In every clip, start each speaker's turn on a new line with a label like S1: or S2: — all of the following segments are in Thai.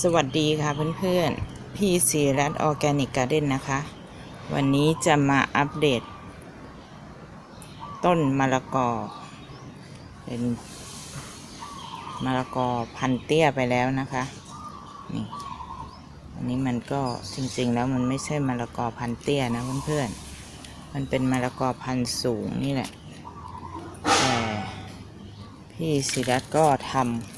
S1: สวัสดีค่ะเพื่อนๆ พี่สีรัตออร์แกนิกการ์เด้นนะคะ วันนี้จะมาอัปเดต ต้นมะละกอ เป็นมะละกอพันเตี้ยไปแล้วนะคะ นี่อันนี้มันก็จริงๆแล้วมันไม่ใช่มะละกอพันเตี้ยนะเพื่อนๆ มันเป็นมะละกอพันสูงนี่แหละ แต่พี่ศิรัตก็ทำ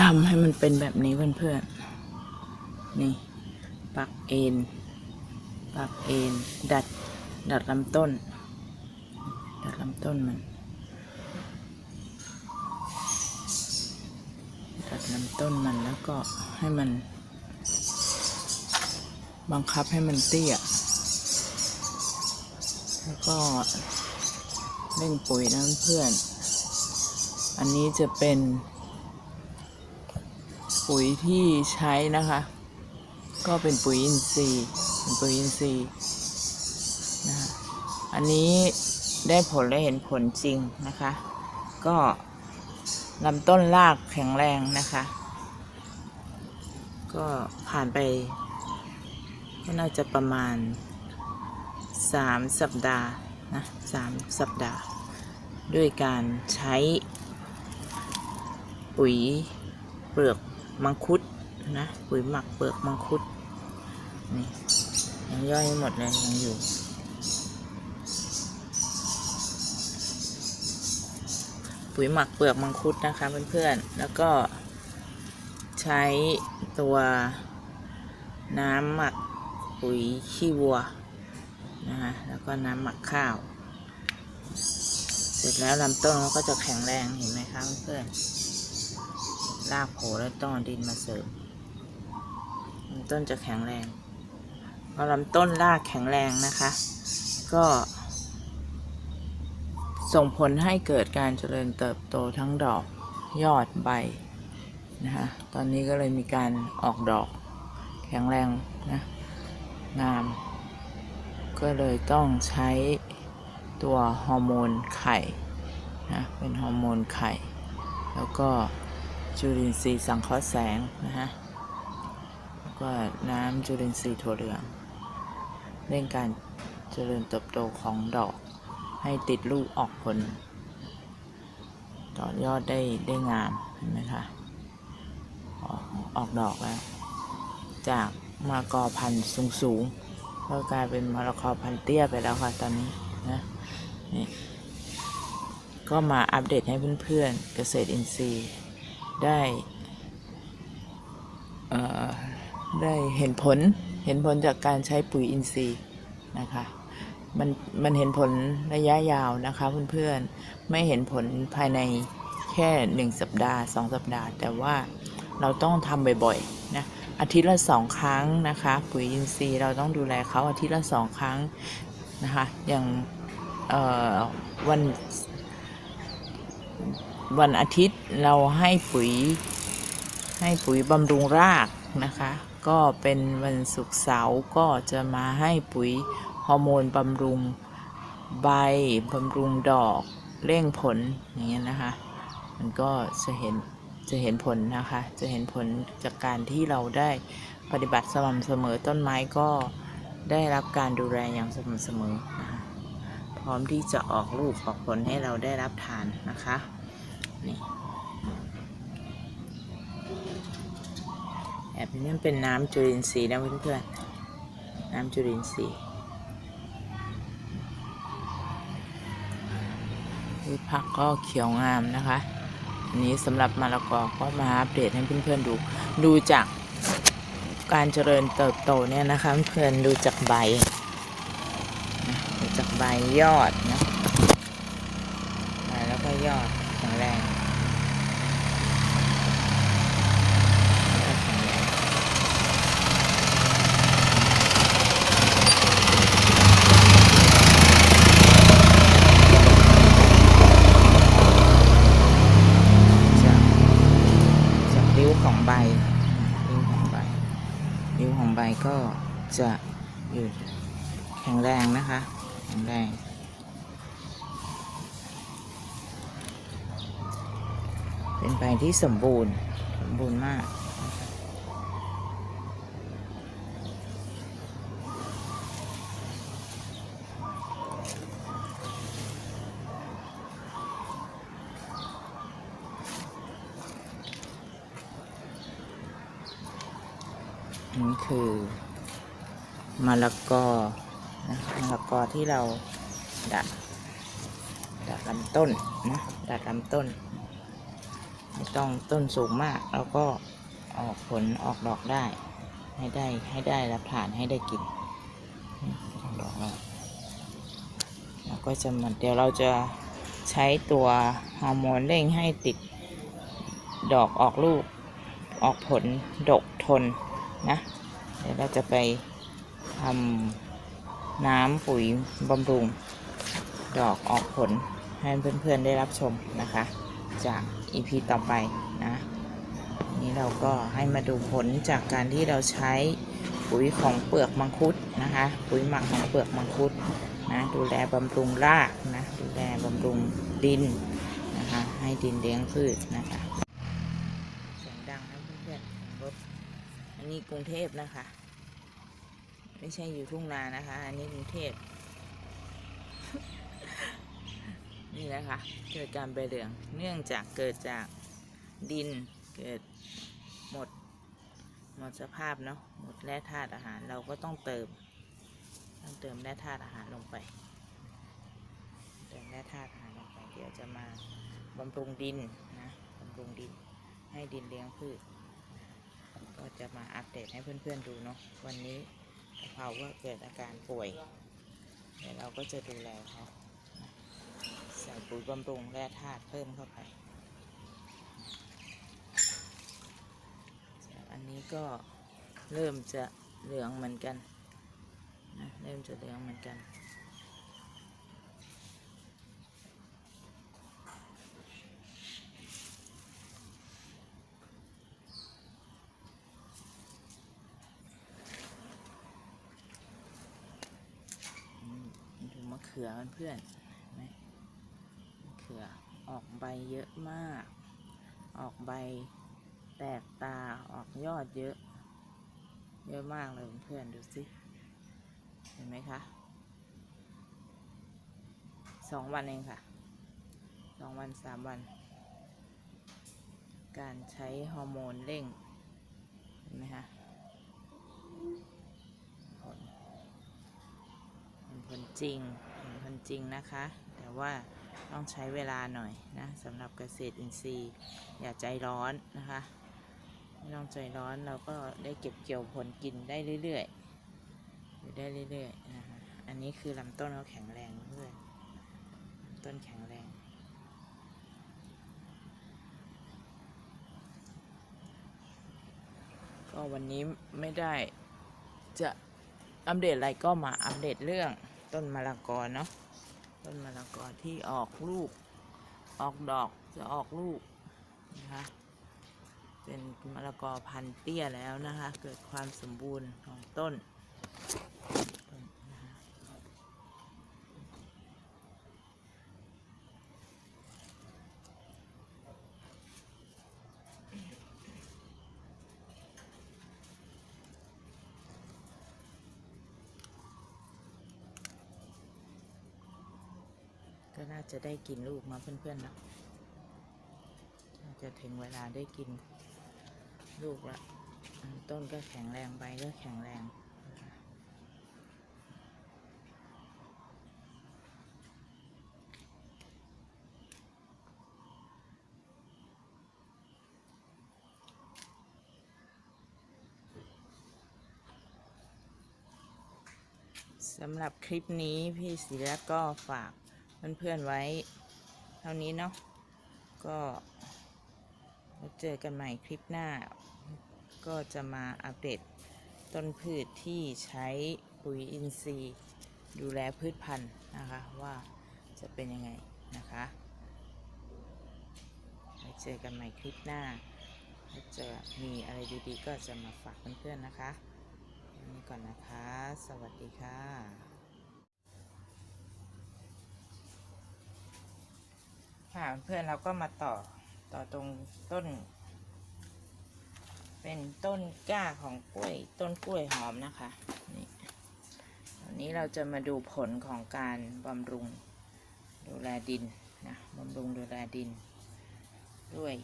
S1: ทำให้มันเป็นแบบนี้เพื่อนๆ นี่ ปักเอ็น ปักเอ็น ดัด ดัดลำต้น ดัดลำต้นมัน ดัดลำต้นมันแล้วก็ให้มัน บังคับให้มันเตี้ย แล้วก็เร่งปุ๋ยนะเพื่อน อันนี้จะเป็น ปุ๋ยที่ใช้นะคะ ก็เป็นปุ๋ยอินทรีย์เป็นปุ๋ยอินทรีย์นะคะอันนี้ได้ผลและเห็นผลจริงนะคะ ก็ลำต้นรากแข็งแรงนะคะ ก็ผ่านไป ก็น่าจะประมาณสามสัปดาห์นะสามสัปดาห์ ด้วยการใช้ปุ๋ยเปลือก มังคุดนะปุ๋ยหมักเปลือกมังคุดนี่ยังย่อยไม่หมดเลยยังอยู่ปุ๋ยหมักเปลือกมังคุดนะคะเพื่อนๆ แล้วก็ใช้ตัวน้ำหมักปุ๋ยขี้วัวนะคะแล้วก็น้ำหมักข้าว เสร็จแล้วลำต้นเขาก็จะแข็งแรงเห็นไหมคะเพื่อนๆ รากโผล่แล้วต้องดินมาเสริมลำต้นจะแข็งแรงพอลำต้นรากแข็งแรงนะคะ ก็ ส่งผลให้เกิดการเจริญเติบโตทั้งดอกยอดใบนะคะตอนนี้ก็เลยมีการออกดอกแข็งแรงนะงาม ก็เลยต้องใช้ตัวฮอร์โมนไข่นะเป็นฮอร์โมนไข่ แล้วก็ จุลินทรีย์สังเคราะห์แสงนะฮะแล้วก็น้ำจุลินทรีย์ถั่วเหลืองเร่งการเจริญเติบโตของดอก ให้ติดลูกออกผล ต่อยอดได้ได้งามเห็นไหมคะออกออกดอกแล้ว จากมะกอพันธุ์สูงสูงๆก็กลายเป็นมะละกอพันธุ์เตี้ยไปแล้วค่ะตอนนี้นะนี่ก็มาอัปเดตให้เพื่อนๆเกษตรอินทรีย์ ได้เอ่อได้เห็นผลเห็นผลจากการใช้ปุ๋ยอินทรีย์นะคะมันมันเห็นผลระยะยาวนะคะเพื่อนๆไม่เห็นผลภายในแค่หนึ่งสัปดาห์สองสัปดาห์ แต่ว่าเราต้องทำบ่อยๆนะอาทิตย์ละสองครั้งนะคะ ปุ๋ยอินทรีย์เราต้องดูแลเขาอาทิตย์ละสองครั้งนะคะอย่างเอ่อวัน วันอาทิตย์เราให้ปุ๋ย ให้ปุ๋ยบำรุงรากนะคะ ก็เป็นวันศุกร์เสาร์ก็จะมาให้ปุ๋ยฮอร์โมนบำรุงใบบำรุงดอกเร่งผลอย่างเงี้ยนะคะ มันก็จะเห็นจะเห็นผลนะคะ จะเห็นผลจากการที่เราได้ปฏิบัติสม่ำเสมอต้นไม้ก็ได้รับการดูแลอย่างสม่ำเสมอนะคะพร้อมที่จะออกลูกออกผลให้เราได้รับทานนะคะ นี่แอบนี้เป็นน้ำจุลินทรีย์นะเพื่อนๆน้ำจุลินทรีย์พืชผักก็เขียวงามนะคะ อันนี้สำหรับมะละกอก็มาอัปเดตให้เพื่อนๆดู ดูจากการเจริญเติบโตเนี่ยนะคะเพื่อนดูจากใบดูจากใบยอดนะใบแล้วก็ยอดแข็งแรงยอดแข็งแรงจากจากริ้วของใบริ้วของใบริ้ว ของใบก็จะอยู่แข็งแรงนะคะ แข็งแรง เป็นใบที่สมบูรณ์ สมบูรณ์มาก นนี้คือมะละกอนะมะละกอที่เราดัดดัดลำต้นนะ ดัดลำต้น ไม่ต้องต้นสูงมาก แล้วก็ออกผลออกดอกได้ ให้ได้ให้ได้รับผ่านให้ได้กินออกดอกแล้วแล้วก็จะมันเดี๋ยวเราจะใช้ตัวฮอร์โมนเร่งให้ติดดอกออกลูก ออกผลดกทน นะ เดี๋ยวเราจะไปทำน้ำปุ๋ยบำรุง ดอกออกผลให้เพื่อนๆได้รับชมนะคะ จาก EP ต่อไปนะนี้เราก็ให้มาดูผลจากการที่เราใช้ปุ๋ยของเปลือกมังคุดนะคะ ปุ๋ยหมักของเปลือกมังคุดนะดูแลบำรุงรากนะดูแลบำรุงดินนะคะให้ดินเลี้ยงพืชนะคะเสียงดังนะเพื่อนๆเสียงรถอั นนี้กรุงเทพนะคะ ไม่ใช่อยู่ทุ่งนานะคะ อันนี้กรุงเทพ นี่นะคะ เกิดการใบเหลือง เนื่องจากเกิดจากดินเกิดหมด หมดสภาพเนาะหมดแร่ธาตุอาหารเราก็ต้องเติมต้องเติมแร่ธาตุอาหารลงไป เติมแร่ธาตุอาหารลงไป เดี๋ยวจะมาบำรุงดินนะบำรุงดินให้ดินเลี้ยงพืช ก็จะมาอัปเดตให้เพื่อนๆดูเนาะวันนี้กะเพราก็เกิดอาการป่วย เดี๋ยวเราก็จะดูแลเขาใส่ปุ๋ยบำรุงแร่ธาตุเพิ่มเข้าไปอันนี้ก็เริ่มจะเหลืองเหมือนกันนะเริ่มจะเหลืองเหมือนกัน อืมดูมะเขือเพื่อนๆเห็นไมมะเขือออกใบเยอะมาก ออกใบแตกตาออกยอดเยอะ เยอะมากเลยเพื่อนๆดูสิเห็นไหมคะสองวันเองค่ะสองวันสามวัน การใช้ฮอร์โมนเร่งเห็นไหมคะผลเห็นผลจริง เห็นจริงนะคะ แต่ว่าต้องใช้เวลาหน่อยนะสำหรับเกษตรอินทรีย์ อย่าใจร้อนนะคะไม่ต้องใจร้อนเราก็ได้เก็บเกี่ยวผลกินได้เรื่อยๆอยู่ได้เรื่อยๆนะคะอันนี้คือลำต้นเขาแข็งแรงเพื่อนต้นแข็งแรงก็วันนี้ไม่ได้จะอัปเดตอะไรก็มาอัปเดตเรื่อง ต้นมะละกอเนาะต้นมะละกอที่ออกลูก ออกดอกจะออกลูกนะคะเป็นมะละกอพันธุ์เตี้ยแล้วนะคะ เกิดความสมบูรณ์ของต้นต้น ก็น่าจะได้กินลูกมาเพื่อนๆเนาะน่าจะถึงเวลาได้กินลูกละต้นก็แข็งแรงใบก็แข็งแรงสำหรับคลิปนี้พี่ศิระก็ฝาก เพื่อนๆไว้ เท่านี้เนาะก็เจอกันใหม่คลิปหน้า ก็จะมาอัปเดตต้นพืชที่ใช้ปุ๋ยอินทรีย์ ดูแลพืชพันธุ์นะคะว่าจะเป็นยังไงนะคะไว้เจอกันใหม่คลิปหน้าถ้าจะมีอะไรดีๆ ก็จะมาฝากเพื่อนๆนะคะวันนี้ก่อนนะคะ สวัสดีค่ะ ค่ะเพื่อนเราก็มาต่อต่อตรงต้น เป็นต้นก้าของกล้วยต้นกล้วยหอมนะคะนี่วันนี้เราจะมาดูผลของการบำรุงดูแลดินนะบำรุงดูแลดิน ด้วย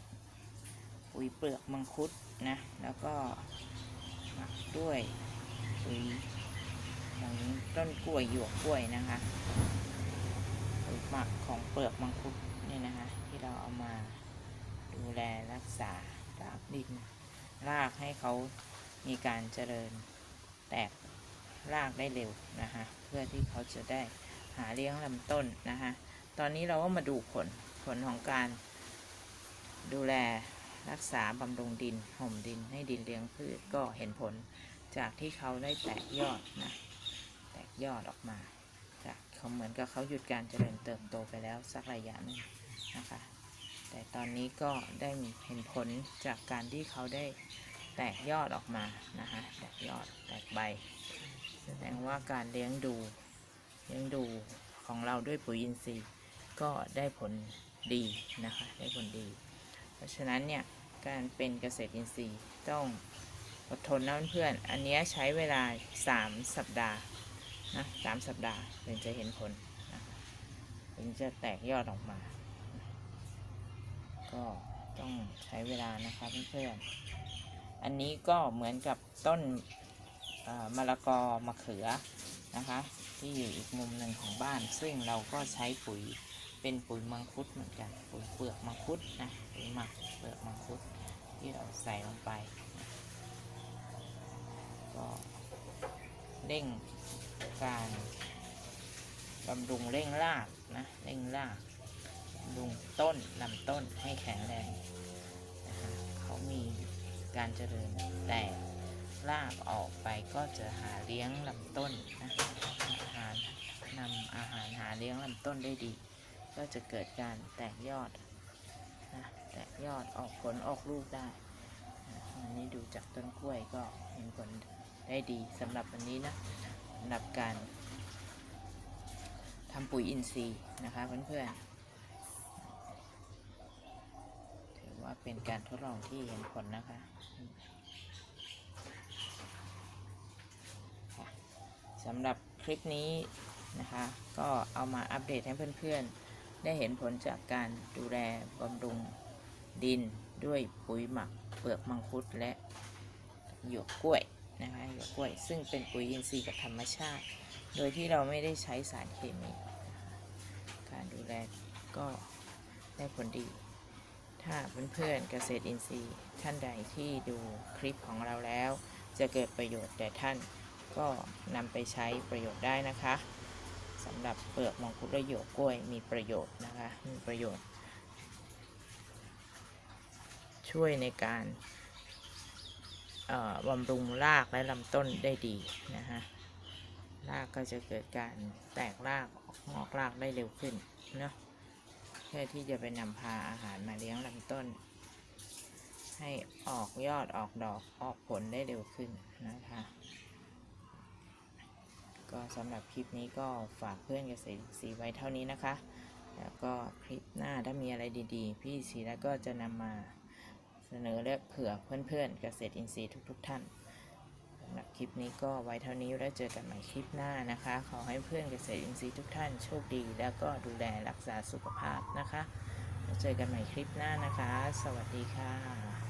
S1: ปุ๋ยเปลือกมังคุดนะแล้วก็หมักด้วยปุ๋ยของต้นกล้วยหยวกกล้วยนะคะปุ๋ยหมักของเปลือกมังคุด นี่ยนะคะ ที่เราเอามาดูแลรักษารากดิน รากให้เขามีการเจริญแตกรากได้เร็วนะคะ เพื่อที่เขาจะได้หาเลี้ยงลำต้นนะคะ ตอนนี้เราก็มาดูผลผลของการดูแลรักษาบำรุงดินห่มดินให้ดินเลี้ยงพืชก็เห็นผลจากที่เขาได้แตกยอดนะ แตกยอดออกมา จากเขาเหมือนกับเขาหยุดการเจริญเติบโตไปแล้วสักระยะหนึ่ง นะคะ แต่ตอนนี้ก็ได้มีเห็นผลจากการที่เขาได้แตกยอดออกมานะคะแตกยอดแตกใบ แสดงว่าการเลี้ยงดูเลี้ยงดูของเราด้วยปุ๋ยอินทรีย์ก็ได้ผลดีนะคะ ได้ผลดี เพราะฉะนั้นเนี่ยการเป็นเกษตรอินทรีย์ต้องอดทนนะเพื่อนๆอันนี้ใช้เวลา 3 สัปดาห์นะสามสัปดาห์ถึงจะเห็นผลนะถึงจะแตกยอดออกมา ก็ต้องใช้เวลานะคะเพื่อนๆอันนี้ก็เหมือนกับต้นมะละกอมะเขือนะคะ ที่อยู่อีกมุมหนึ่งของบ้าน ซึ่งเราก็ใช้ปุ๋ยเป็นปุ๋ยมังคุดเหมือนกันปุ๋ยเปลือกมังคุดนะปุ๋ยหมักเปลือกมังคุดที่เราใส่ลงไป ก็เร่งการบำรุงเร่งรากนะเร่งรากำรุงต้นลำต้นให้แข็งแรงนะคะเขามีการเจริญแต่รากออกไปก็จะหาเลี้ยงลำต้นนะอาหารนำอาหารหาเลี้ยงลำต้นได้ดี ก็จะเกิดการแตกยอดนะแตกยอดออกผลออกลูกได้นะอันนี้ดูจากต้นกล้วยก็เห็นผลได้ดีสำหรับวันนี้นะสำหรับการทำปุ๋ยอินทรีย์นะคะเพื่อนๆถือ ว่าเป็นการทดลองที่เห็นผลนะคะสำหรับคลิปนี้นะคะ ก็เอามาอัปเดตให้เพื่อนๆ ได้เห็นผลจากการดูแลบำรุงดินด้วยปุ๋ยหมักเปลือกมังคุดและหยวกกล้วยนะคะหยวกกล้วย ซึ่งเป็นปุ๋ยอินทรีย์กับธรรมชาติ โดยที่เราไม่ได้ใช้สารเคมี การดูแลก็ได้ผลดี ถ้าเพื่อนๆเกษตรอินทรีย์ท่านใดที่ดูคลิปของเราแล้ว จะเกิดประโยชน์แก่ท่านก็นำไปใช้ประโยชน์ได้นะคะสำหรับเปลือกมังคุดและหยวกกล้วยมีประโยชน์นะคะมีประโยชน์ ช่วยในการบำรุงรากและลำต้นได้ดีนะฮะรากก็จะเกิดการแตกรากออกงอกรากได้เร็วขึ้นเนาะเพื่อที่จะไปนำพาอาหารมาเลี้ยงลำต้น ให้ ออกยอดออกดอกออกผลได้เร็วขึ้นนะคะ ก็สำหรับคลิปนี้ก็ฝากเพื่อนเกษตรอินทรีย์ไว้เท่านี้นะคะ แล้วก็คลิปหน้าถ้ามีอะไรดีๆ พี่ศรีแล้วก็จะนำมาเสนอและเผื่อเพื่อนๆเกษตรอินทรีย์ทุก ๆ ท่านสำหรับคลิปนี้ก็ไว้เท่านี้แล้วเจอกันใหม่คลิปหน้านะคะ ขอให้เพื่อนเกษตรอินทรีย์ทุกท่านโชคดี แล้วก็ดูแลรักษาสุขภาพนะคะแล้วเจอกันใหม่คลิปหน้านะคะ สวัสดีค่ะ